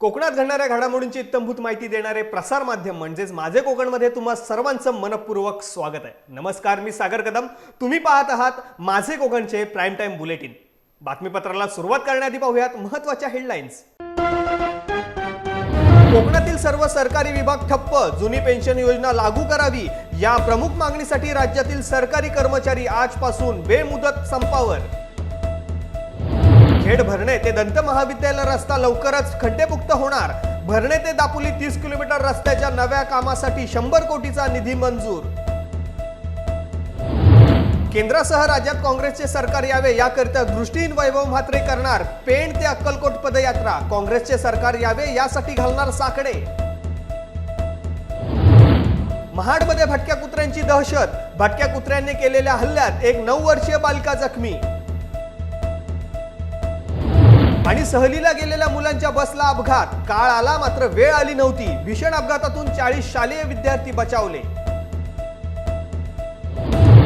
कोकणात घडणाऱ्या घडामोडींची इत्तमभूत माहिती देणारे प्रसार माध्यम म्हणजेच माझे कोकणमध्ये तुम्हा सर्वांचं मनपूर्वक स्वागत आहे. नमस्कार मी सागर कदम. तुम्ही पाहत आहात माझे कोकणचे प्राईम टाइम बुलेटिन बातमीपत्राला सुरुवात करण्याआधी पाहूयात महत्त्वाच्या हेडलाईन्स कोकणातील सर्व सरकारी विभाग ठप्प जुनी पेन्शन योजना लागू करावी या प्रमुख मागणीसाठी राज्यातील सरकारी कर्मचारी आजपासून बेमुदत संपावर. खेड भरणे ते दंत महाविद्यालय रस्ता लवकरच खड्डेमुक्त होणार. भरणे ते दापोली तीस किलोमीटर रस्त्याच्या नव्या कामासाठी शंभर कोटीचा निधी मंजूर. केंद्रासह राज्यात काँग्रेसचे सरकार यावे याकरिता दृष्टीहीन वैभव म्हात्रे करणार. पेण ते अक्कलकोट पदयात्रा. काँग्रेसचे सरकार यावे यासाठी घालणार साकडे. महाडमध्ये भटक्या कुत्र्यांची दहशत. भटक्या कुत्र्यांनी केलेल्या हल्ल्यात एक नऊ वर्षीय बालिका जखमी. आणि सहलीला गेलेल्या मुलांच्या बसला अपघात. काळ आला मात्र वेळ आली नव्हती. भीषण अपघातातून चाळीस शालेय विद्यार्थी बचावले.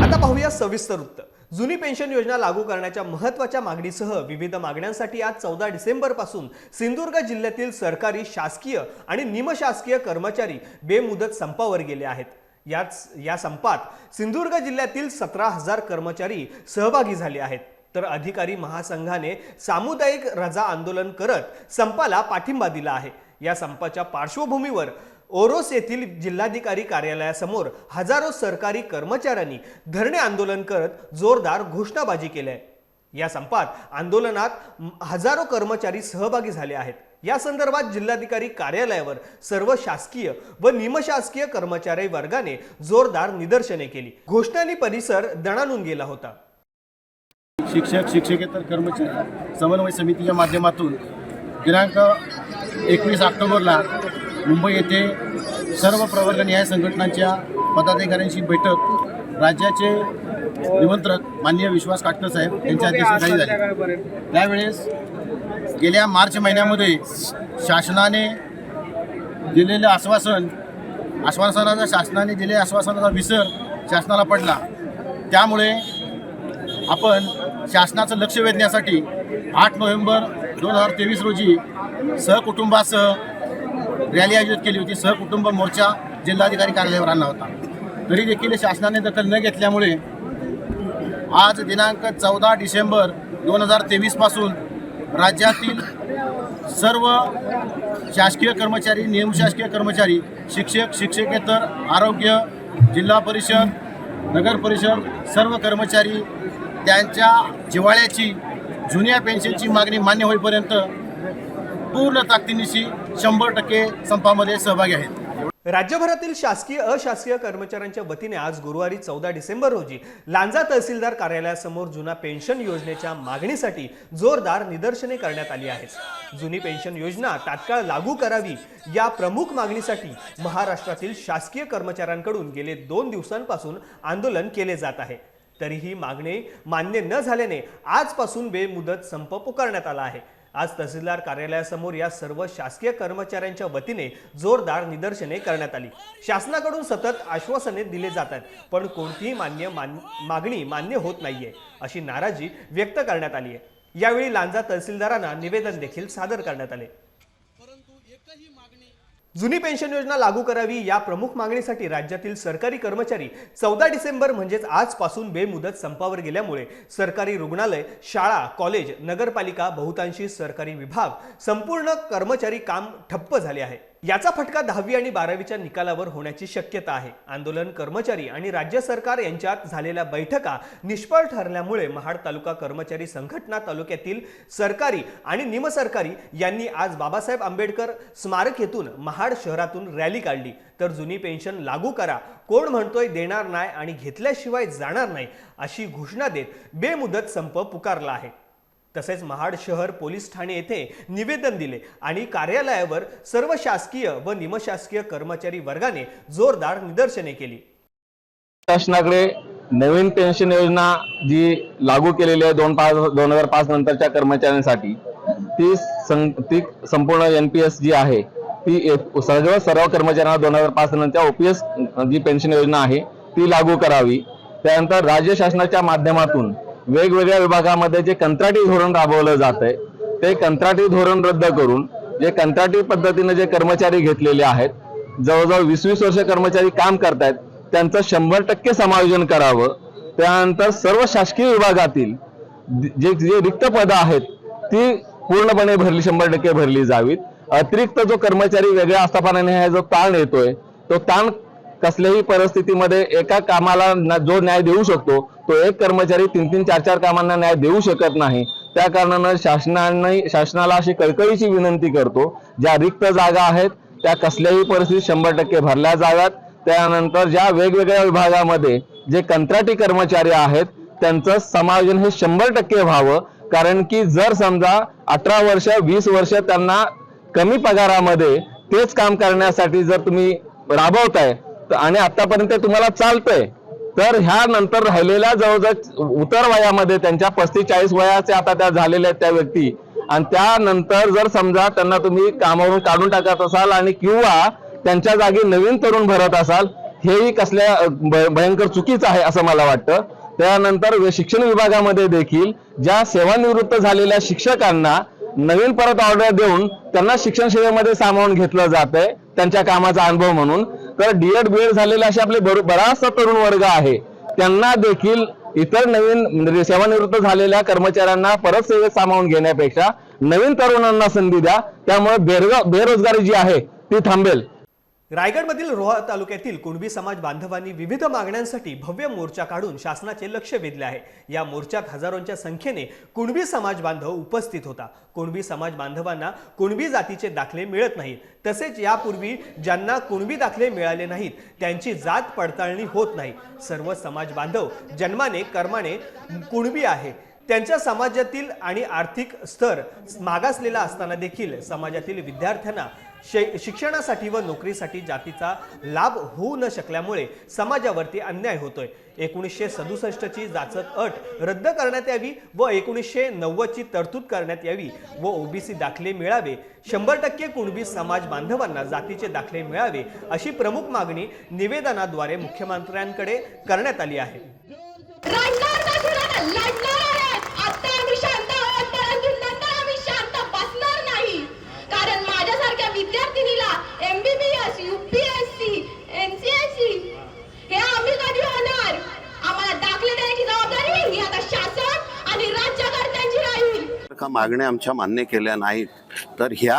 आता पाहूया सविस्तर वृत्त. जुनी पेन्शन योजना लागू करण्याच्या महत्त्वाच्या मागणीसह विविध मागण्यांसाठी आज चौदा डिसेंबरपासून सिंधुदुर्ग जिल्ह्यातील सरकारी शासकीय आणि निमशासकीय कर्मचारी बेमुदत संपावर गेले आहेत. याच या संपात सिंधुदुर्ग जिल्ह्यातील सतरा हजार कर्मचारी सहभागी झाले आहेत. तर अधिकारी महासंघाने सामुदायिक रजा आंदोलन करत संपाला पाठिंबा दिला आहे. या संपाच्या पार्श्वभूमीवर ओरोस येथील जिल्हाधिकारी कार्यालयासमोर हजारो सरकारी कर्मचाऱ्यांनी धरणे आंदोलन करत जोरदार घोषणाबाजी केली आहे या संपात आंदोलनात हजारो कर्मचारी सहभागी झाले आहेत. या संदर्भात जिल्हाधिकारी कार्यालयावर सर्व शासकीय व निमशासकीय कर्मचारी वर्गाने जोरदार निदर्शने केली. घोषणांनी परिसर दणाणून गेला होता. शिक्षक शिक्षकेतर कर्मचारी समन्वय समितीच्या माध्यमातून दिनांक एकवीस ऑक्टोबरला मुंबई येथे सर्व प्रवर्ग न्याय संघटनांच्या पदाधिकाऱ्यांची बैठक राज्याचे निमंत्रक माननीय विश्वास काटकर साहेब यांच्या अध्यक्षतेखाली झाली. त्यावेळेस गेल्या मार्च महिन्यामध्ये शासनाने दिलेलं आश्वासन आश्वासनाचा शासनाने दिलेल्या आश्वासनाचा विसर शासनाला पडला. त्यामुळे आपण शासनाचं लक्ष वेधण्यासाठी आठ नोव्हेंबर दोन हजार तेवीस रोजी सहकुटुंबासह रॅली आयोजित केली होती. सहकुटुंब मोर्चा जिल्हाधिकारी कार्यालयावर आणला होता. तरी देखील शासनाने दखल न घेतल्यामुळे आज दिनांक चौदा डिसेंबर दोन हजार तेवीसपासून राज्यातील सर्व शासकीय कर्मचारी नियमशासकीय कर्मचारी शिक्षक शिक्षकेतर आरोग्य जिल्हा परिषद नगर परिषद सर्व कर्मचारी त्यांच्या जिव्हाळ्याची जुन्या पेन्शनची मागणी मान्य होईपर्यंत पूर्ण ताकदीनिशी शंभर टक्के संपामध्ये सहभागी आहेत. राज्यभरातील शासकीय अशासकीय कर्मचाऱ्यांच्या वतीने आज गुरुवारी चौदा डिसेंबर रोजी लांजा तहसीलदार कार्यालयासमोर जुना पेन्शन योजनेच्या मागणीसाठी जोरदार निदर्शने करण्यात आली आहेत. जुनी पेन्शन योजना तात्काळ लागू करावी या प्रमुख मागणीसाठी महाराष्ट्रातील शासकीय कर्मचाऱ्यांकडून गेले दोन दिवसांपासून आंदोलन केले जात आहे. तरीही मागणी मान्य न झाल्याने आजपासून बेमुदत संप पुकारण्यात आला आहे. आज तहसीलदार कार्यालयासमोर या सर्व शासकीय कर्मचाऱ्यांच्या वतीने जोरदार निदर्शने करण्यात आली. शासनाकडून सतत आश्वासने दिले जातात पण कोणतीही मान्य मान मागणी मान्य होत नाहीये अशी नाराजी व्यक्त करण्यात आली आहे. यावेळी लांजा तहसीलदारांना निवेदन देखील सादर करण्यात आले. जुनी पेन्शन योजना लागू करावी या प्रमुख मागणीसाठी राज्यातील सरकारी कर्मचारी चौदा डिसेंबर म्हणजेच आजपासून बेमुदत संपावर गेल्यामुळे सरकारी रुग्णालय शाळा कॉलेज नगरपालिका बहुतांशी सरकारी विभाग संपूर्ण कर्मचारी काम ठप्प झाले आहे. याचा फटका दहावी आणि बारावीच्या निकालावर होण्याची शक्यता आहे. आंदोलन कर्मचारी आणि राज्य सरकार यांच्यात झालेल्या बैठका निष्फळ ठरल्यामुळे महाड तालुका कर्मचारी संघटना तालुक्यातील सरकारी आणि निमसरकारी यांनी आज बाबासाहेब आंबेडकर स्मारक येथून महाड शहरातून रॅली काढली. तर जुनी पेन्शन लागू करा. कोण म्हणतोय देणार नाही आणि घेतल्याशिवाय जाणार नाही अशी घोषणा देत बेमुदत संप पुकारला आहे. तसेच महाड शहर पोलीस ठाणे येथे निवेदन दिले आणि कार्यालयावर सर्व शासकीय व निमशासकीय कर्मचारी वर्गाने जोरदार निदर्शने केली. शासनाकडे नवीन पेन्शन योजना जी लागू केलेली आहे दोन पाच दोन हजार पाच नंतरच्या कर्मचाऱ्यांसाठी ती सं ती संपूर्ण एन पी एस जी आहे ती सर्व सर्व कर्मचाऱ्यांना दोन हजार पाच नंतर ओपीएस जी पेन्शन योजना आहे ती लागू करावी. त्यानंतर राज्य शासनाच्या माध्यमातून वेगवेगळ्या विभागामध्ये जे कंत्राटी धोरण राबवलं जात आहे ते कंत्राटी धोरण रद्द करून जे कंत्राटी पद्धतीने जे कर्मचारी घेतलेले आहेत जवळजवळ वीस वीस वर्ष कर्मचारी काम करतायत त्यांचं शंभर टक्के समायोजन करावं. त्यानंतर सर्व शासकीय विभागातील जे जे रिक्त पदं आहेत ती पूर्णपणे भरली शंभर टक्के भरली जावीत. अतिरिक्त जो कर्मचारी वेगळ्या आस्थापनाने हा जो ताण येतोय तो ताण कसल्याही परिस्थितीमध्ये एका कामाला जो न्याय देऊ शकतो तो एक कर्मचारी तीन तीन चार चार कामांना न्याय देऊ शकत नाही. त्या कारणानं शासनाने शासनाला अशी कळकळीची विनंती करतो ज्या रिक्त जागा आहेत त्या कसल्याही परिस्थितीत शंभर टक्के भरल्या जाव्यात. त्यानंतर ज्या वेगवेगळ्या विभागामध्ये जे कंत्राटी कर्मचारी आहेत त्यांचं समायोजन हे शंभर टक्के व्हावं. कारण की जर समजा अठरा वर्ष वीस वर्ष त्यांना कमी पगारामध्ये तेच काम करण्यासाठी जर तुम्ही राबवताय तर- आणि आतापर्यंत तुम्हाला चालतंय तर ह्या नंतर राहिलेल्या जवळजवळ उतर वयामध्ये त्यांच्या पस्तीस चाळीस वयाचे आता त्या झालेल्या आहेत त्या व्यक्ती. आणि त्यानंतर जर समजा त्यांना तुम्ही कामावरून काढून टाकत असाल आणि किंवा त्यांच्या जागी नवीन तरुण भरत असाल हेही कसल्या भयंकर चुकीचं आहे असं मला वाटतं. त्यानंतर शिक्षण विभागामध्ये देखील ज्या सेवानिवृत्त झालेल्या शिक्षकांना नवीन परत ऑर्डर देऊन त्यांना शिक्षण सेवेमध्ये सामावून घेतलं जात आहे त्यांच्या कामाचा अनुभव म्हणून तर डीएड बीएड झालेले असे आपले बराचसा तरुण वर्ग आहे. त्यांना देखील इतर नवीन म्हणजे सेवानिवृत्त झालेल्या कर्मचाऱ्यांना परत सेवेत सामावून घेण्यापेक्षा नवीन तरुणांना संधी द्या. त्यामुळे बेरोजगारी जी आहे ती थांबेल. रायगडमधील रोहा तालुक्यातील कुणबी समाज बांधवांनी विविध मागण्यांसाठी भव्य मोर्चा काढून शासनाचे लक्ष वेधले आहे. या मोर्चात हजारोंच्या संख्येने कुणबी समाज बांधव उपस्थित होता. कुणबी समाज बांधवांना कुणबी जातीचे दाखले मिळत नाहीत. तसेच यापूर्वी ज्यांना कुणबी दाखले मिळाले नाहीत त्यांची जात पडताळणी होत नाही. सर्व समाज बांधव जन्माने कर्माने कुणबी आहे. त्यांच्या समाजातील आणि आर्थिक स्तर मागासलेला असताना देखील समाजातील विद्यार्थ्यांना शै- शिक्षणासाठी व नोकरीसाठी जातीचा लाभ होऊ न शकल्यामुळे समाजावरती अन्याय होतोय. एकोणीसशे सदुसष्टची जाचक अट रद्द करण्यात यावी व एकोणीसशे नव्वदची तरतूद करण्यात यावी व ओबीसी दाखले मिळावे. शंभर टक्के कुणबी समाज बांधवांना जातीचे दाखले मिळावे अशी प्रमुख मागणी निवेदनाद्वारे मुख्यमंत्र्यांकडे करण्यात आली आहे. आहे आता आम्ही शांत आहोत परंतु नंतर आम्ही शांत बसणार नाही कारण माझ्यासारख्या विद्यार्थिनीला एमबीबीएस युपीएससी एनसीएससी हे आम्ही कधी होणार आम्हाला दाखले देण्याची जबाबदारी ही आता शासन आणि राज्यकर्त्यांची राहील का मागण्या आमच्या मान्य केल्या नाहीत तर ह्या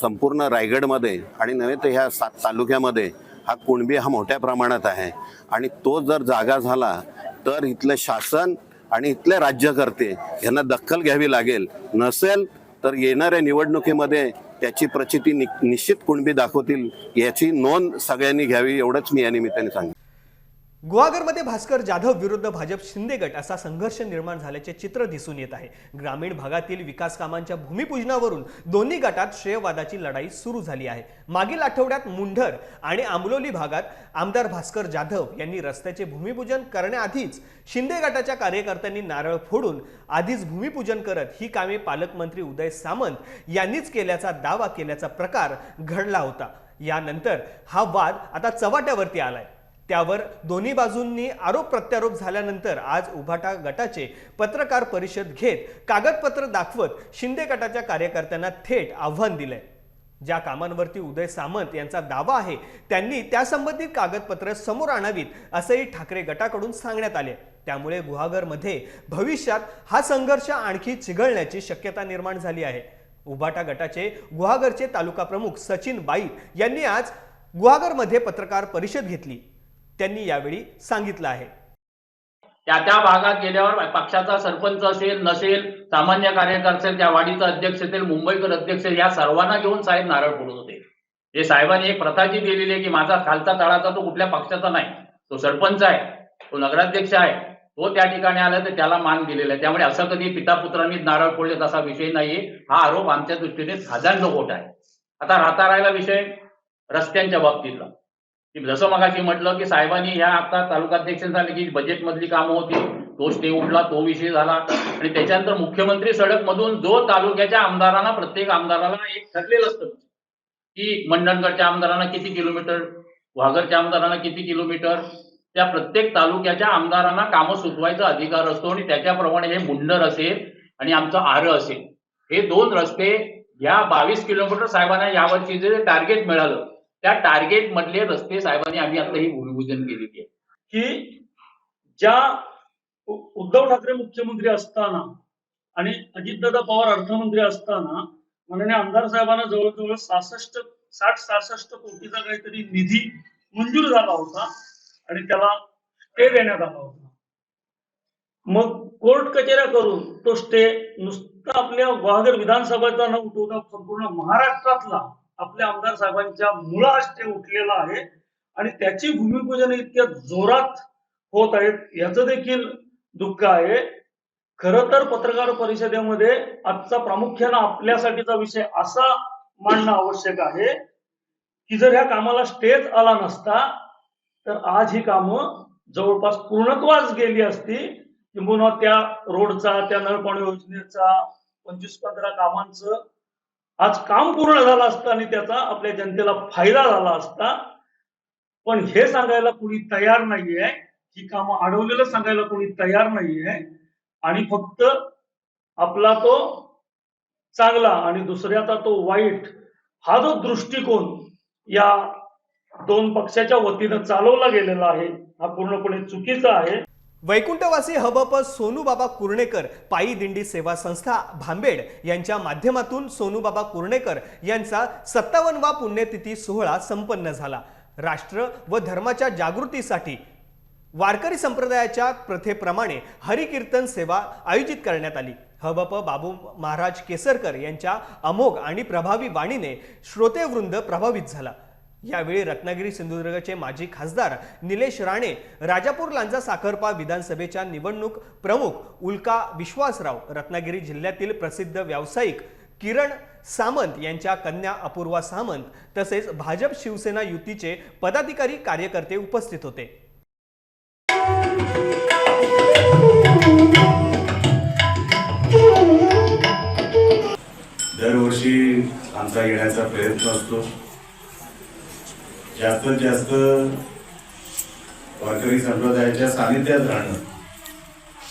संपूर्ण रायगडमध्ये आणि नव्हे तर ह्या सात तालुक्यामध्ये हा कुणबी हा मोठ्या प्रमाणात आहे. आणि तो जर जागा झाला तर इथलं शासन आणि इथले राज्यकर्ते यांना दखल घ्यावी लागेल. नसेल तर येणाऱ्या निवडणुकीमध्ये त्याची प्रचिती नि निश्चित कुणबी दाखवतील याची नोंद सगळ्यांनी घ्यावी एवढंच मी या निमित्ताने सांगितलं गुहागरमध्ये भास्कर जाधव विरुद्ध भाजप शिंदे गट असा संघर्ष निर्माण झाल्याचे चित्र दिसून येत आहे. ग्रामीण भागातील विकास कामांच्या भूमिपूजनावरून दोन्ही गटात श्रेयवादाची लढाई सुरू झाली आहे. मागील आठवड्यात मुंढर आणि आंबलोली भागात आमदार भास्कर जाधव यांनी रस्त्याचे भूमिपूजन करण्याआधीच शिंदे गटाच्या कार्यकर्त्यांनी नारळ फोडून आधीच भूमिपूजन करत ही कामे पालकमंत्री उदय सामंत यांनीच केल्याचा दावा केल्याचा प्रकार घडला होता. यानंतर हा वाद आता चव्हाट्यावरती आलाय. त्यावर दोन्ही बाजूंनी आरोप प्रत्यारोप झाल्यानंतर आज उभाटा गटाचे पत्रकार परिषद घेत कागदपत्र दाखवत शिंदे गटाच्या कार्यकर्त्यांना थेट आव्हान दिलंय. ज्या कामांवरती उदय सामंत यांचा दावा आहे त्यांनी त्यासंबंधित कागदपत्र समोर आणावीत असंही ठाकरे गटाकडून सांगण्यात आले. त्यामुळे गुहागरमध्ये भविष्यात हा संघर्ष आणखी चिघळण्याची शक्यता निर्माण झाली आहे. उभाटा गटाचे गुहागरचे तालुका प्रमुख सचिन बाईत यांनी आज गुहागरमध्ये पत्रकार परिषद घेतली. त्यांनी यावेळी सांगितलं आहे. त्या त्या भागात गेल्यावर पक्षाचा सरपंच असेल नसेल सामान्य कार्यकर्ते असेल त्या वाडीचा अध्यक्ष असेल मुंबईकर अध्यक्ष या सर्वांना घेऊन साहेब नारळ फोडत होते. जे साहेबांनी एक प्रथा जी दिलेली आहे की माझा खालचा तळाचा तो कुठल्या पक्षाचा नाही. तो सरपंच आहे तो नगराध्यक्ष आहे तो त्या ठिकाणी आला तर त्याला मान दिलेला आहे. त्यामुळे असं कधी पिता पुत्रांनी नारळ फोडले तसा विषय नाहीये. हा आरोप आमच्या दृष्टीने खाजांड खोट आहे. आता राहता राहिला विषय रस्त्यांच्या बाबतीतला. जसं मगाशी म्हटलं की साहेबांनी ह्या आता तालुकाध्यक्ष झाले की बजेट मधली कामं होती तो स्टे उठला तो विषय झाला. आणि त्याच्यानंतर मुख्यमंत्री सडक मधून जो तालुक्याच्या आमदारांना प्रत्येक आमदाराला एक ठरलेलं असतं. की मंडणगडच्या आमदारांना किती किलोमीटर वाघरच्या आमदारांना किती किलोमीटर त्या प्रत्येक तालुक्याच्या आमदारांना कामं सुचवायचा अधिकार असतो आणि त्याच्याप्रमाणे हे मुंडर असेल आणि आमचं आर असेल. हे दोन रस्ते या बावीस किलोमीटर साहेबांना यावर्षी जे टार्गेट मिळालं त्या टार्गेट मधले रस्ते साहेबांनी आम्ही आता ही भूमिपूजन केलेली आहे. की ज्या उद्धव ठाकरे मुख्यमंत्री असताना आणि अजितदादा पवार अर्थमंत्री असताना माननीय आमदार साहेबांना जवळजवळ सहासष्ट साठ सहासष्ट कोटीचा काहीतरी निधी मंजूर झाला होता आणि त्याला स्टे देण्यात आला होता. मग कोर्ट कचेऱ्या करून तो स्टे नुसता आपल्या गुहागर विधानसभेचा न उठवता संपूर्ण महाराष्ट्रातला आपल्या आमदार साहेबांच्या मुळा स्टे उठलेला आहे आणि त्याची भूमिपूजन इतक्या जोरात होत आहेत याचं देखील दुःख आहे. खर तर पत्रकार परिषदेमध्ये आजचा प्रामुख्यानं आपल्यासाठीचा विषय असा मांडणं आवश्यक आहे की जर ह्या कामाला स्टेज आला नसता तर आज ही कामं जवळपास पूर्णत्वास गेली असती. किंबहुना त्या रोडचा त्या नळपाणी योजनेचा पंचवीस पंधरा कामांचं आज काम पूर्ण झालं असतं आणि त्याचा आपल्या जनतेला फायदा झाला असता पण हे सांगायला कुणी तयार नाहीये. ही कामं अडवलेलं सांगायला कोणी तयार नाहीये. आणि फक्त आपला तो चांगला आणि दुसऱ्याचा तो वाईट हा जो दृष्टिकोन या दोन पक्षाच्या वतीनं चालवला गेलेला आहे हा पूर्णपणे चुकीचा आहे. वैकुंठवासी हबप सोनूबाबा कुर्णेकर पायी दिंडी सेवा संस्था भांबेड यांच्या माध्यमातून सोनूबाबा कुर्णेकर यांचा सत्तावन्नवा पुण्यतिथी सोहळा संपन्न झाला. राष्ट्र व धर्माच्या जागृतीसाठी वारकरी संप्रदायाच्या प्रथेप्रमाणे हरिकीर्तन सेवा आयोजित करण्यात आली. हबप बाबू महाराज केसरकर यांच्या अमोघ आणि प्रभावी वाणीने श्रोतेवृंद प्रभावित झाला. यावेळी रत्नागिरी सिंधुदुर्गचे माजी खासदार निलेश राणे राजापूर लांजा साखरपा विधानसभेच्या निवडणूक प्रमुख उल्का विश्वासराव रत्नागिरी जिल्ह्यातील प्रसिद्ध व्यावसायिक किरण सामंत यांच्या कन्या अपूर्वा सामंत तसेच भाजप शिवसेना युतीचे पदाधिकारी कार्यकर्ते उपस्थित होते. दरवर्षी आमचा येण्याचा प्रयत्न असतो. जास्तीत जास्त वारकरी संप्रदायाच्या सानिध्यात राहणं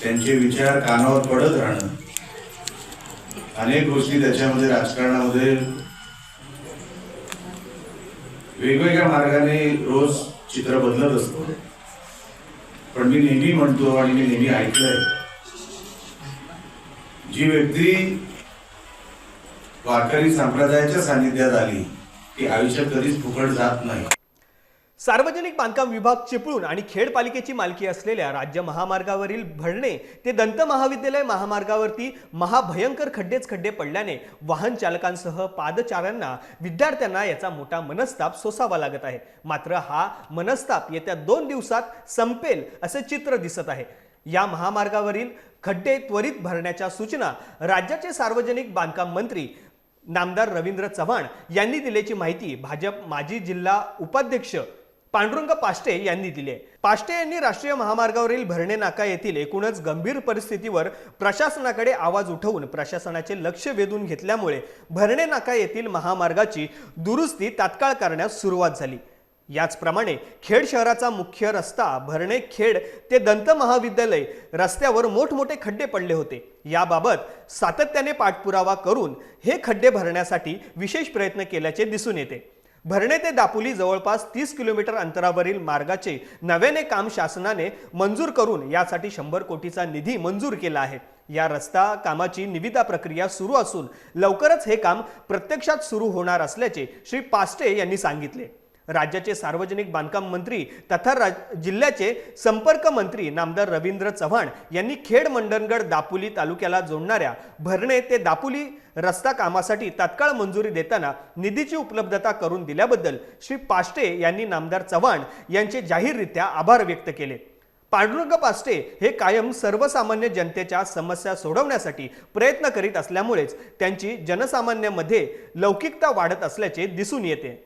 त्यांचे विचार कानावर पडत राहणं अनेक गोष्टी त्याच्यामध्ये राजकारणामध्ये वेगवेगळ्या मार्गाने रोज चित्र बदलत असतो. पण मी नेहमी म्हणतो आणि मी नेहमी ऐकलंय जी व्यक्ती वारकरी संप्रदायाच्या सानिध्यात आली ती आयुष्यात कधीच फुकट जात नाही. सार्वजनिक बांधकाम विभाग चिपळूण आणि खेड पालिकेची मालकी असलेल्या राज्य महामार्गावरील भरणे ते दंत महाविद्यालय महामार्गावरती महाभयंकर खड्डेच खड्डे पडल्याने वाहन चालकांसह पादचाऱ्यांना विद्यार्थ्यांना याचा मोठा मनस्ताप सोसावा लागत आहे. मात्र हा मनस्ताप येत्या दोन दिवसात संपेल असे चित्र दिसत आहे. या महामार्गावरील खड्डे त्वरित भरण्याच्या सूचना राज्याचे सार्वजनिक बांधकाम मंत्री नामदार रवींद्र चव्हाण यांनी दिल्याची माहिती भाजप माजी जिल्हा उपाध्यक्ष पांडुरंग पाष्टे यांनी दिले. पाष्टे यांनी राष्ट्रीय महामार्गावरील भरणे नाका येथील एकूणच गंभीर परिस्थितीवर प्रशासनाकडे आवाज उठवून प्रशासनाचे लक्ष वेधून घेतल्यामुळे भरणे नाका येथील महामार्गाची दुरुस्ती तात्काळ करण्यास सुरुवात झाली. याचप्रमाणे खेड शहराचा मुख्य रस्ता भरणे खेड ते दंत महाविद्यालय रस्त्यावर मोठमोठे खड्डे पडले होते. याबाबत सातत्याने पाठपुरावा करून हे खड्डे भरण्यासाठी विशेष प्रयत्न केल्याचे दिसून येते. भरणे ते दापोली जवळपास तीस किलोमीटर अंतरावरील मार्गाचे नव्याने काम शासनाने मंजूर करून यासाठी शंभर कोटीचा निधी मंजूर केला आहे. या रस्ता कामाची निविदा प्रक्रिया सुरू असून लवकरच हे काम प्रत्यक्षात सुरू होणार असल्याचे श्री पास्टे यांनी सांगितले. राज्याचे सार्वजनिक बांधकाम मंत्री तथा राज जिल्ह्याचे संपर्क मंत्री नामदार रवींद्र चव्हाण यांनी खेड मंडणगड दापोली तालुक्याला जोडणाऱ्या भरणे ते दापोली रस्ता कामासाठी तात्काळ मंजुरी देताना निधीची उपलब्धता करून दिल्याबद्दल श्री पाष्टे यांनी नामदार चव्हाण यांचे जाहीररित्या आभार व्यक्त केले. पांडुरंग पास्टे हे कायम सर्वसामान्य जनतेच्या समस्या सोडवण्यासाठी प्रयत्न करीत असल्यामुळेच त्यांची जनसामान्यांमध्ये लौकिकता वाढत असल्याचे दिसून येते.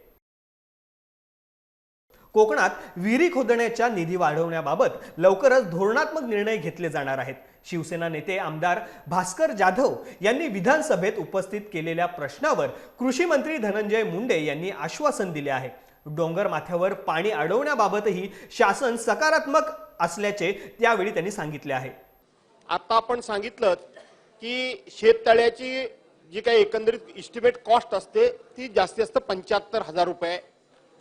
कोकणात विहिरी खोदण्याच्या निधी वाढवण्याबाबत लवकरच धोरणात्मक निर्णय घेतले जाणार आहेत. शिवसेना नेते आमदार भास्कर जाधव यांनी विधानसभेत उपस्थित केलेल्या प्रश्नावर कृषी मंत्री धनंजय मुंडे यांनी आश्वासन दिले आहे. डोंगर माथ्यावर पाणी अडवण्याबाबतही शासन सकारात्मक असल्याचे त्यावेळी त्यांनी सांगितले आहे. आता आपण सांगितलं की शेततळ्याची जी काही एकंदरीत इस्टिमेट कॉस्ट असते ती जास्तीत जास्त पंच्याहत्तर हजार रुपये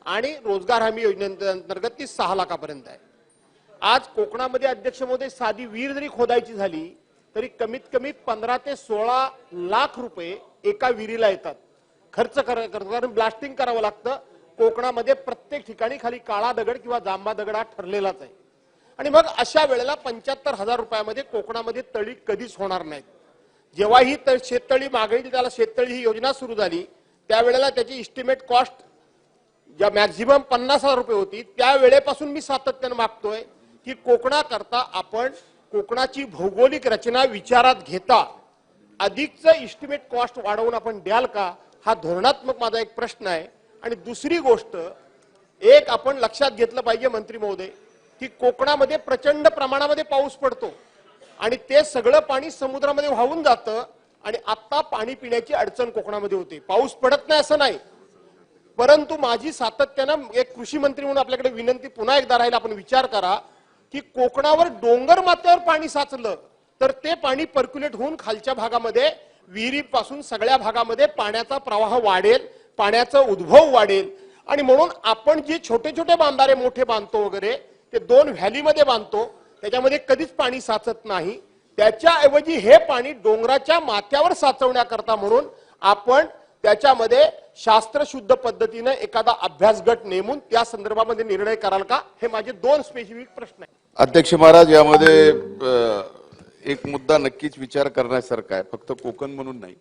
आणि रोजगार हमी योजनेअंतर्गत ती सहा लाखापर्यंत आहे. आज कोकणामध्ये अध्यक्ष मोदी साधी विहीर जरी खोदायची झाली तरी कमीत कमी पंधरा ते सोळा लाख रुपये एका विहिरीला येतात. खर्च करा कारण ब्लास्टिंग करावं लागतं. कोकणामध्ये प्रत्येक ठिकाणी खाली काळा दगड किंवा जांबा दगड हा ठरलेलाच आहे. आणि मग अशा वेळेला पंच्याहत्तर हजार रुपयामध्ये कोकणामध्ये तळी कधीच होणार नाहीत. जेव्हा ही त- शेततळी मागणी त्याला शेततळी ही योजना सुरू झाली त्यावेळेला त्याची इस्टिमेट कॉस्ट ज्या मॅक्झिमम पन्नास हजार रुपये होती त्या वेळेपासून मी सातत्यानं मागतोय की कोकणाकरता आपण कोकणाची भौगोलिक रचना विचारात घेता अधिकचं इस्टिमेट कॉस्ट वाढवून आपण द्याल का हा धोरणात्मक माझा एक प्रश्न आहे. आणि दुसरी गोष्ट एक आपण लक्षात घेतलं पाहिजे मंत्री महोदय की कोकणामध्ये प्रचंड प्रमाणामध्ये पाऊस पडतो. आणि ते सगळं पाणी समुद्रामध्ये वाहून जातं आणि आत्ता पाणी पिण्याची अडचण कोकणामध्ये होते. पाऊस पडत नाही असं नाही. परंतु माझी सातत्यानं एक कृषी मंत्री म्हणून आपल्याकडे विनंती पुन्हा एकदा राहील आपण विचार करा की कोकणावर डोंगर माथ्यावर पाणी साचलं तर ते पाणी पर्क्युलेट होऊन खालच्या भागामध्ये विहिरीपासून सगळ्या भागामध्ये पाण्याचा प्रवाह वाढेल पाण्याचा उद्भव वाढेल. आणि म्हणून आपण जे छोटे छोटे बांधारे मोठे बांधतो वगैरे ते दोन व्हॅलीमध्ये बांधतो त्याच्यामध्ये कधीच पाणी साचत नाही. त्याच्याऐवजी हे पाणी डोंगराच्या माथ्यावर साचवण्याकरता म्हणून आपण त्याच्यामध्ये शास्त्रशुद्ध पद्धतीने एखादा अभ्यास गट नेमून त्या संदर्भामध्ये निर्णय कराल का? हे माझे दोन स्पेसिफिक प्रश्न आहेत. अध्यक्ष महाराज यामध्ये एक मुद्दा नक्कीच विचार करण्यासारखा आहे. फक्त कोकण म्हणून नाही.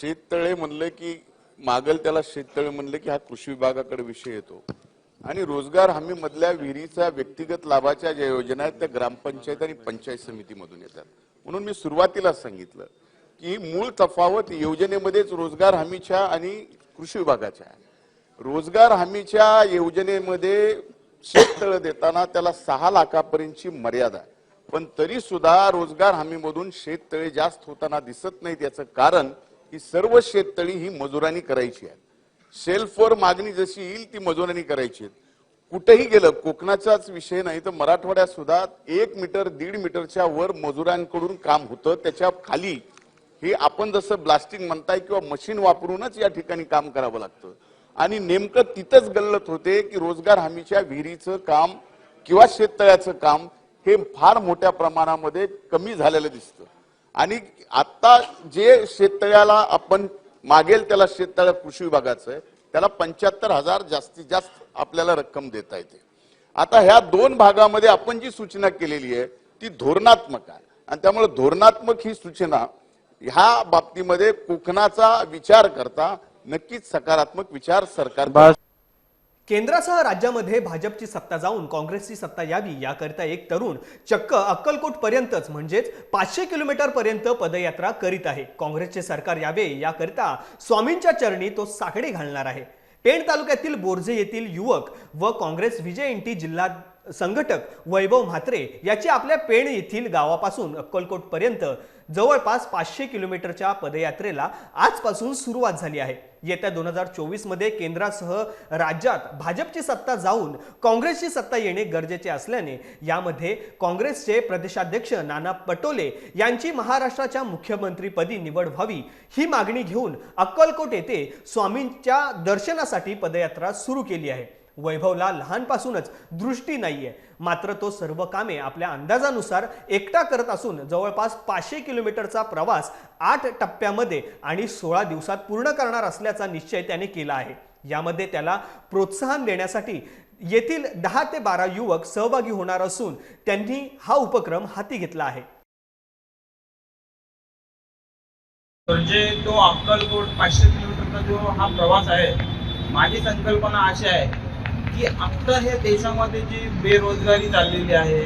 शेततळे म्हणले की मागल त्याला शेततळे म्हणले की हा कृषी विभागाकडे विषय येतो. आणि रोजगार हमी मधल्या विहिरीचा व्यक्तिगत लाभाच्या ज्या योजना आहेत त्या ग्रामपंचायत आणि पंचायत समितीमधून येतात. म्हणून मी सुरुवातीला सांगितलं की मूळ तफावत योजनेमध्येच रोजगार हमीच्या आणि कृषी विभागाच्या. रोजगार हमीच्या योजनेमध्ये शेततळ देताना त्याला सहा लाखापर्यंतची मर्यादा पण तरी सुद्धा रोजगार हमीमधून शेततळे जास्त होताना दिसत नाहीत याचं कारण ही सर्व शेततळी ही मजुरांनी करायची आहे शेल्फवर मागणी जशी येईल ती मजुरांनी करायची आहे कुठेही गेलं कोकणाचाच विषय नाही तर मराठवाड्यात सुद्धा एक मीटर दीड मीटरच्या वर मजुरांकडून काम होतं त्याच्याखाली हे आपण जसं ब्लास्टिंग म्हणताय किंवा मशीन वापरूनच या ठिकाणी काम करावं लागतं. आणि नेमकं तिथंच गल्लत होते की रोजगार हमीच्या विहिरीचं काम किंवा शेततळ्याचं काम हे फार मोठ्या प्रमाणामध्ये कमी झालेलं दिसतं. आणि आता जे शेततळ्याला आपण मागेल त्याला शेततळ्या कृषी विभागाचं आहे त्याला पंच्याहत्तर हजार जास्तीत जास्त आपल्याला रक्कम देता येते. आता ह्या दोन भागामध्ये आपण जी सूचना केलेली आहे ती धोरणात्मक आहे. आणि त्यामुळे धोरणात्मक ही सूचना ह्या बाबतीमध्ये कोकणाचा विचार करता नक्कीच सकारात्मक विचार सरकार केंद्रासह राज्यामध्ये भाजपची सत्ता जाऊन काँग्रेसची सत्ता यावी याकरिता एक तरुण चक्क अक्कलकोट पर्यंतच म्हणजेच पाचशे किलोमीटर पर्यंत पदयात्रा करीत आहे. काँग्रेसचे सरकार यावे याकरिता स्वामींच्या चरणी तो साकडे घालणार आहे. पेण तालुक्यातील बोरजे येथील युवक व काँग्रेस विजय एनटी जिल्हा संघटक वैभव म्हात्रे याची आपल्या पेण येथील गावापासून अक्कलकोट पर्यंत जवळपास पाचशे किलोमीटरच्या पदयात्रेला आजपासून सुरुवात झाली आहे. येत्या दोन हजार चोवीसमध्ये केंद्रासह राज्यात भाजपची सत्ता जाऊन काँग्रेसची सत्ता येणे गरजेचे असल्याने यामध्ये काँग्रेसचे प्रदेशाध्यक्ष नाना पटोले यांची महाराष्ट्राच्या मुख्यमंत्रीपदी निवड व्हावी ही मागणी घेऊन अक्कलकोट येथे स्वामींच्या दर्शनासाठी पदयात्रा सुरू केली आहे. वैभवला लहानपासूनच दृष्टी नाहीये. मात्र तो सर्व कामे आपल्या अंदाजानुसार एकटा करत असून जवळपास पाचशे किलोमीटरचा प्रवास आठ टप्प्यामध्ये आणि सोळा दिवसात पूर्ण करणार असल्याचा निश्चय त्याने केला आहे. यामध्ये त्याला प्रोत्साहन देण्यासाठी येथील दहा ते बारा युवक सहभागी होणार असून त्यांनी हा उपक्रम हाती घेतला आहे. म्हणजे तो अक्कलकोट पाचशे किलोमीटरचा जो हा प्रवास आहे माझी संकल्पना अशी आहे की आत्ता हे देशामध्ये जी बेरोजगारी चाललेली आहे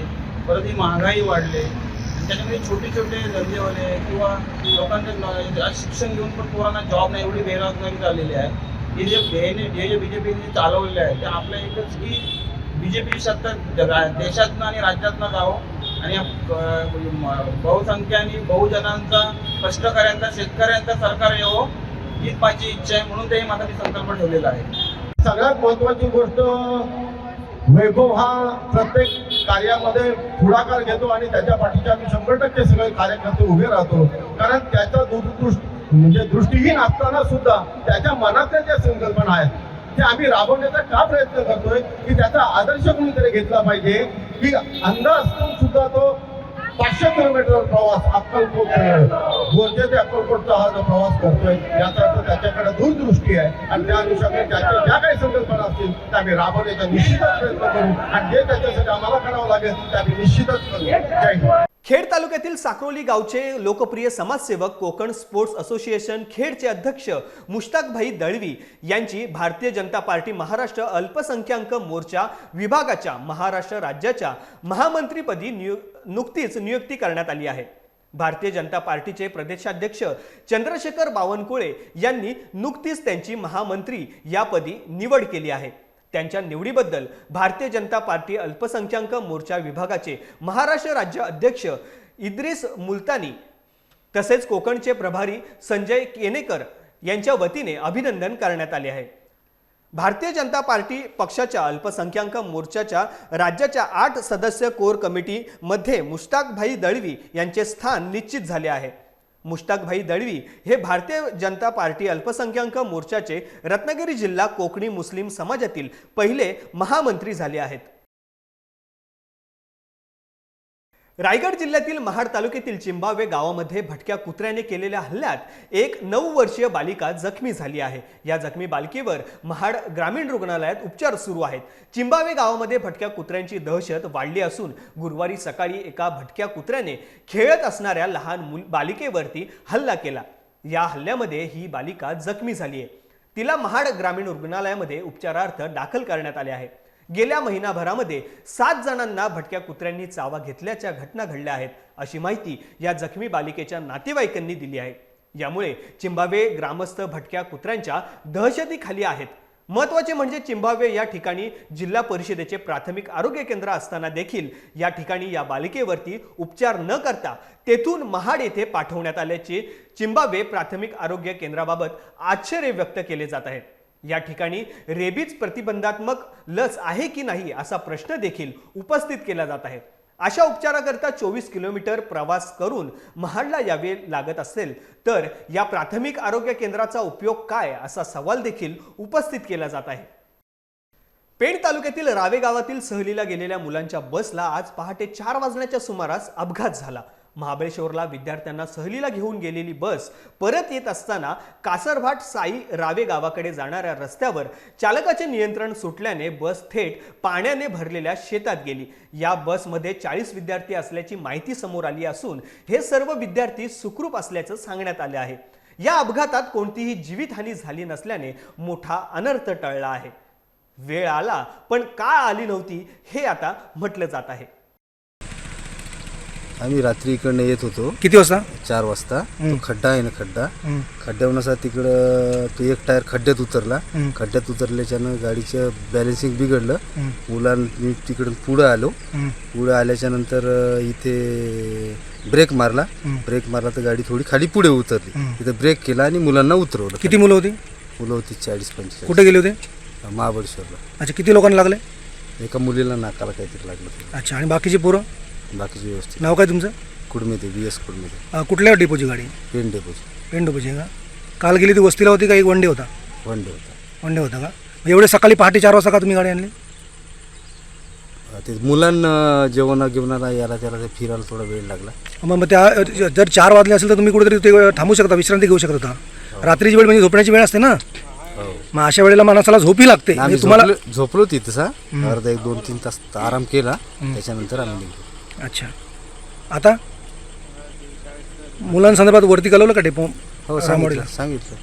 परत ही महागाई वाढले त्याच्यामध्ये छोटे छोटे धंदेवाले किंवा लोकांचे आज शिक्षण घेऊन पण पोरांना जॉब नाही एवढी बेरोजगारी चाललेली आहे. हे जे ध्येयने ध्येय जे बी जे चालवलेले आहे ते आपल्या एकच की बीजेपी सत्ता देशातनं आणि राज्यातनं जावं आणि अं, आणि बहुजनांचा कष्टकऱ्यांचा शेतकऱ्यांचा सरकार यावं हीच माझी इच्छा आहे म्हणून ते माझा मी संकल्प ठेवलेला आहे. सगळ्यात महत्वाची गोष्ट वैभव हा प्रत्येक कार्यामध्ये पुढाकार घेतो आणि त्याच्या पाठीचे आम्ही शंभर टक्के सगळे कार्यकर्ते उभे राहतो. कारण त्याचा दूरदृष्ट म्हणजे दृष्टीहीन असताना सुद्धा त्याच्या मनातल्या ज्या संकल्पना आहेत ते आम्ही राबवण्याचा का प्रयत्न करतोय की त्याचा आदर्श कोणीतरी घेतला पाहिजे की अंध असून सुद्धा तो पाचशे किलोमीटर प्रवास अक्कलकोट गोरजे ते अक्कलकोटचा हा जो प्रवास करतोय याचा अर्थ त्याच्याकडे दूरदृष्टी आहे. आणि त्या अनुषंगाने त्याच्या ज्या काही संकल्पना असतील त्या आम्ही राबवण्याचा निश्चितच प्रयत्न करू. आणि जे त्याच्यासाठी आम्हाला करावं लागेल ते आम्ही निश्चितच करू. जय हिंद. खेड तालुक्यातील साकरोली गावचे लोकप्रिय समाजसेवक कोकण स्पोर्ट्स असोसिएशन खेडचे अध्यक्ष मुश्ताकभाई दळवी यांची भारतीय जनता पार्टी महाराष्ट्र अल्पसंख्याक मोर्चा विभागाच्या महाराष्ट्र राज्याच्या महामंत्रीपदी नियु नुकतीच नियुक्ती करण्यात आली आहे. भारतीय जनता पार्टीचे प्रदेशाध्यक्ष चंद्रशेखर बावनकुळे यांनी नुकतीच त्यांची महामंत्री यापदी निवड केली आहे. त्यांच्या निवडीबद्दल भारतीय जनता पार्टी अल्पसंख्याक मोर्चा विभागाचे महाराष्ट्र राज्य अध्यक्ष इद्रिस मुलतानी तसेच कोकणचे प्रभारी संजय केनेकर यांच्या वतीने अभिनंदन करण्यात आले आहे. भारतीय जनता पार्टी पक्षाच्या अल्पसंख्याक मोर्चाच्या राज्याच्या आठ सदस्य कोर कमिटीमध्ये मुश्ताकभाई दळवी यांचे स्थान निश्चित झाले आहे. मुश्ताकभाई दळवी हे भारतीय जनता पार्टी अल्पसंख्याक मोर्चाचे रत्नागिरी जिल्हा कोकणी मुस्लिम समाजातील पहिले महामंत्री झाले आहेत. रायगड जिल्ह्यातील महाड तालुक्यातील चिंबावे गावामध्ये भटक्या कुत्र्याने केलेल्या हल्ल्यात एक नऊ वर्षीय बालिका जखमी झाली आहे. या जखमी बालिकेवर महाड ग्रामीण रुग्णालयात उपचार सुरू आहेत. चिंबावे गावामध्ये भटक्या कुत्र्यांची दहशत वाढली असून गुरुवारी सकाळी एका भटक्या कुत्र्याने खेळत असणाऱ्या लहान मुल बालिकेवरती हल्ला केला. या हल्ल्यामध्ये ही बालिका जखमी झाली आहे. तिला महाड ग्रामीण रुग्णालयामध्ये उपचारार्थ दाखल करण्यात आले आहे. गेल्या महिनाभरामध्ये सात जणांना भटक्या कुत्र्यांनी चावा घेतल्याच्या घटना घडल्या आहेत अशी माहिती या जखमी बालिकेच्या नातेवाईकांनी दिली आहे. यामुळे चिंबावे ग्रामस्थ भटक्या कुत्र्यांच्या दहशतीखाली आहेत. महत्त्वाचे म्हणजे चिंबावे या ठिकाणी जिल्हा परिषदेचे प्राथमिक आरोग्य केंद्र असताना देखील या ठिकाणी या बालिकेवरती उपचार न करता तेथून महाड येथे पाठवण्यात आल्याचे चिंबावे प्राथमिक आरोग्य केंद्राबाबत आश्चर्य व्यक्त केले जात आहेत या ठिकाणी रेबीज प्रतिबंधात्मक लस आहे की नाही असा प्रश्न देखील उपस्थित केला जात आहे. अशा उपचाराकरता चोवीस किलोमीटर प्रवास करून महाडला यावे लागत असेल तर या प्राथमिक आरोग्य केंद्राचा उपयोग काय असा सवाल देखील उपस्थित केला जात आहे. पेण तालुक्यातील रावे गावातील सहलीला गेलेल्या मुलांच्या बसला आज पहाटे चार वाजण्याच्या सुमारास अपघात झाला. महाबळेश्वरला विद्यार्थ्यांना सहलीला घेऊन गेलेली बस परत येत असताना कासरभाट साई रावे गावाकडे जाणाऱ्या रस्त्यावर चालकाचे नियंत्रण सुटल्याने बस थेट पाण्याने भरलेल्या शेतात गेली. या बसमध्ये चाळीस विद्यार्थी असल्याची माहिती समोर आली असून हे सर्व विद्यार्थी सुखरूप असल्याचं सांगण्यात आले आहे. या अपघातात कोणतीही जीवितहानी झाली नसल्याने मोठा अनर्थ टळला आहे. वेळ आला पण का आली नव्हती हे आता म्हटलं जात आहे. आम्ही रात्री इकडनं येत होतो. किती वाजता? चार वाजता. तो खड्डा आहे ना खड्डा. खड्ड्यावरून असा तिकडं तो एक टायर खड्ड्यात उतरला. खड्ड्यात उतरल्याच्यानं गाडीचं बॅलन्सिंग बिघडलं. मुलांनी तिकडून पुढं आलो. पुढं आल्याच्यानंतर इथे ब्रेक मारला. ब्रेक मारला तर गाडी थोडी खाली पुढे उतरली. तिथे ब्रेक केला आणि मुलांना उतरवलं. किती मुलं होती? मुलं होती चाळीस पंचेचाळीस. कुठे गेले होते? महाबळेश्वरला. अच्छा किती लोकांना लागले? एका मुलीला नाकाला काहीतरी लागलं. अच्छा आणि बाकीचे पोरं? बाकीची व्यवस्थित. नाव काय तुमचं? कुडमे ते बी एस कुडमे ते अं, कुठल्या डेपोची गाडी? पेन डेपोची. पेन डेपोची का? काल गेली ती वस्तीला होती का? एक वन डे होता. वन डे होता. वन डे होता का? एवढे सकाळी पहाटे चार वाजता का तुम्ही गाडी आणली? ते मुलांना जेवणा जेवणाला याला त्याला ते फिरायला थोडा वेळ लागला. मग मग त्या जर चार वाजले असेल तर तुम्ही कुठेतरी ते थांबू शकता विश्रांती घेऊ शकता. होता रात्रीची वेळ म्हणजे झोपण्याची वेळ असते ना? हो. मग अशा वेळेला माणसाला झोपी लागते. आम्ही म्हणजे तुम्हाला झोपलो झोपलो तिथं अर्धा एक दोन तीन तास आराम केला. त्याच्यानंतर आम्ही निघलो. अच्छा. आता? मुलांसंदर्भात वरती कळवलं का डेपो हो? सांगितलं सांगितलं.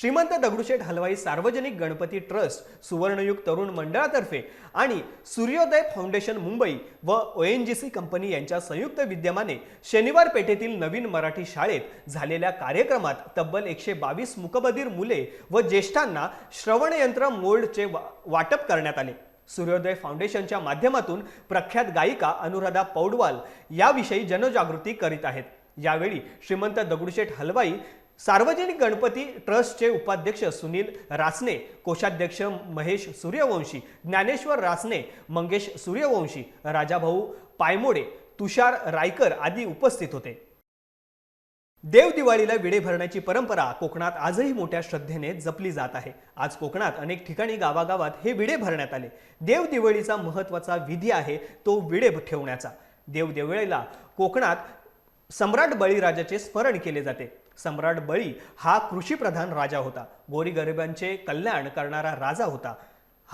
श्रीमंत दगडूशेठ हलवाई सार्वजनिक गणपती ट्रस्ट सुवर्णयुग तरुण मंडळातर्फे आणि सूर्योदय फाउंडेशन मुंबई व O N G C company यांच्या संयुक्त विद्यमाने शनिवार पेठेतील नवीन मराठी शाळेत झालेल्या कार्यक्रमात तब्बल एकशे बावीस मुकबधीर मुले व ज्येष्ठांना श्रवणयंत्र मोल्डचे वा- वाटप करण्यात आले. सूर्योदय फाउंडेशनच्या माध्यमातून प्रख्यात गायिका अनुराधा पौडवाल याविषयी जनजागृती करीत आहेत. यावेळी श्रीमंत दगडूशेठ हलवाई सार्वजनिक गणपती ट्रस्टचे उपाध्यक्ष सुनील रासने कोषाध्यक्ष महेश सूर्यवंशी ज्ञानेश्वर रासने मंगेश सूर्यवंशी राजाभाऊ पायमोडे तुषार रायकर आदी उपस्थित होते. देवदिवाळीला विडे भरण्याची परंपरा कोकणात आजही मोठ्या श्रद्धेने जपली जात आहे. आज कोकणात अनेक ठिकाणी गावागावात हे विडे भरण्यात आले. देवदिवाळीचा महत्त्वाचा महत्त्वाचा विधी आहे तो विडे ठेवण्याचा. देवदिवाळीला कोकणात सम्राट बळीराजाचे स्मरण केले जाते. सम्राट बळी हा कृषीप्रधान राजा होता. गोरीगरिबांचे कल्याण करणारा राजा होता.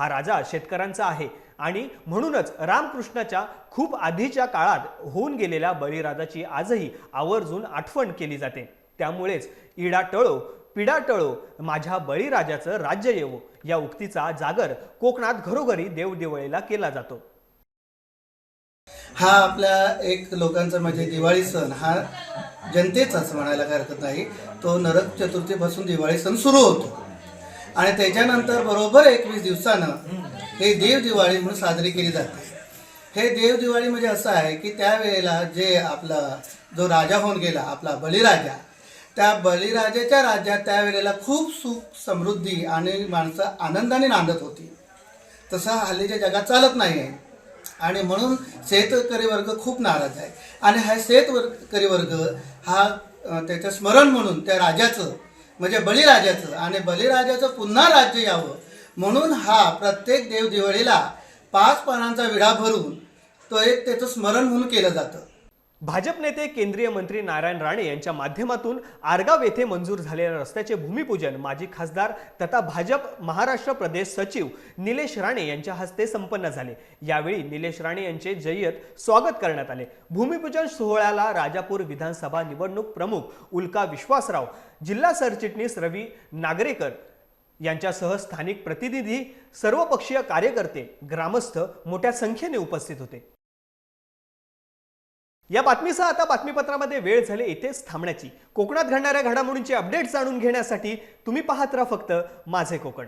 हा राजा शेतकऱ्यांचा आहे. आणि म्हणूनच रामकृष्णाच्या खूप आधीच्या काळात होऊन गेलेल्या बळीराजाची आजही आवर्जून आठवण केली जाते. त्यामुळेच इडा टळो पिडा टळो माझ्या बळीराजाचं राज्य येवो या उक्तीचा जागर कोकणात घरोघरी देवदिवळीला केला जातो. हा आपल्या एक लोकांचा म्हणजे दिवाळी सण हा जनतेचाच म्हणायला हरकत नाही. तो नरक चतुर्थीपासून दिवाळी सण सुरू होतो. आणि त्याच्यानंतर बरोबर एकवीस दिवसानं हे देव दिवाळी म्हणून साजरी केली जाते. हे देव दिवाळी म्हणजे असं आहे की त्यावेळेला जे आपला जो राजा होऊन गेला आपला बळीराजा त्या बळीराजाच्या राज्यात त्यावेळेला खूप सुख समृद्धी आणि माणसं आनंदाने नांदत होती. तसं हल्लीच्या जगात चालत नाही आहे आणि म्हणून शेतकरी वर्ग खूप नाराज आहे. आणि हा शेतकरी वर्ग हा त्याचं स्मरण म्हणून त्या राजाचं म्हणजे बळीराजाचं आणि बळीराजाचं पुन्हा राज्य यावं. म्हणून हा प्रत्येक देव दिवाळीला पाच पानांचा विडा भरून तो एक त्याचं स्मरण म्हणून केलं जातं. भाजप नेते केंद्रीय मंत्री नारायण राणे यांच्या माध्यमातून आरगाव येथे मंजूर झालेल्या रस्त्याचे भूमिपूजन माजी खासदार तथा भाजप महाराष्ट्र प्रदेश सचिव निलेश राणे यांच्या हस्ते संपन्न झाले. यावेळी निलेश राणे यांचे जय्यत स्वागत करण्यात आले. भूमिपूजन सोहळ्याला राजापूर विधानसभा निवडणूक प्रमुख उल्का विश्वासराव जिल्हा सरचिटणीस रवी नागरेकर यांच्यासह स्थानिक प्रतिनिधी सर्वपक्षीय कार्यकर्ते ग्रामस्थ मोठ्या संख्येने उपस्थित होते. या बातमीसह आता बातमीपत्रामध्ये वेळ झाली इथेच थांबण्याची. कोकणात घडणाऱ्या घडामोडींचे अपडेट जाणून घेण्यासाठी तुम्ही पाहत राहा फक्त माझे कोकण.